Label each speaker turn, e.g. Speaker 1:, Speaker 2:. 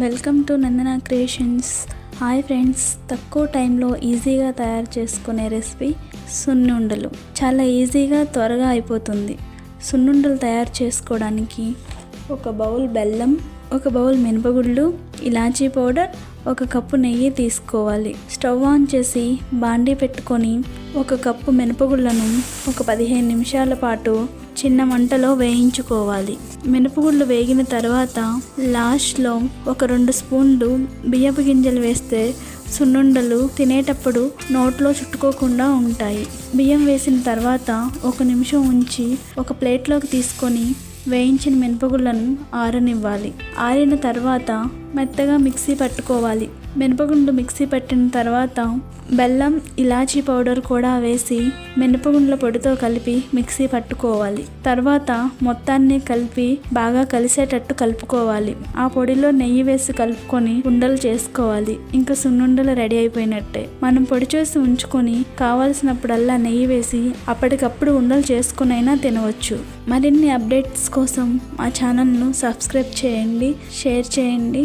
Speaker 1: Welcome to Nandana creations. Hi friends తక్కువ టైంలో ఈజీగా తయారు చేసుకునే రెసిపీ సున్నుండలు. చాలా ఈజీగా త్వరగా అయిపోతుంది. సున్నుండలు తయారు చేసుకోవడానికి ఒక బౌల్ బెల్లం ఒక బౌల్ మినపగుళ్ళు ఇలాచీ పౌడర్ ఒక కప్పు నెయ్యి తీసుకోవాలి. స్టవ్ ఆన్ చేసి బాండీ పెట్టుకొని ఒక కప్పు మినపగుళ్ళను ఒక పదిహేను నిమిషాల పాటు చిన్న మంటలో వేయించుకోవాలి. మినపగుళ్ళు వేగిన తర్వాత లాస్ట్లో ఒక రెండు స్పూన్లు బియ్యపు గింజలు వేస్తే సున్నుండలు తినేటప్పుడు నోట్లో చుట్టుకోకుండా ఉంటాయి. బియ్యం వేసిన తర్వాత ఒక నిమిషం ఉంచి ఒక ప్లేట్లోకి తీసుకొని వేయించిన మినపగుళ్ళను ఆరనివ్వాలి. ఆరిన తర్వాత మెత్తగా మిక్సీ పట్టుకోవాలి. మినపగుండు మిక్సీ పట్టిన తర్వాత బెల్లం ఇలాచీ పౌడర్ కూడా వేసి మినపగుండ్ల పొడితో కలిపి మిక్సీ పట్టుకోవాలి. తర్వాత మొత్తాన్ని కలిపి బాగా కలిసేటట్టు కలుపుకోవాలి. ఆ పొడిలో నెయ్యి వేసి కలుపుకొని ఉండలు చేసుకోవాలి. ఇంకా సున్నుండలు రెడీ అయిపోయినట్టే. మనం పొడి చేసి ఉంచుకొని కావాల్సినప్పుడల్లా నెయ్యి వేసి అప్పటికప్పుడు ఉండలు చేసుకునైనా తినవచ్చు. మరిన్ని అప్డేట్స్ కోసం మా ఛానల్ను సబ్స్క్రైబ్ చేయండి షేర్ చేయండి.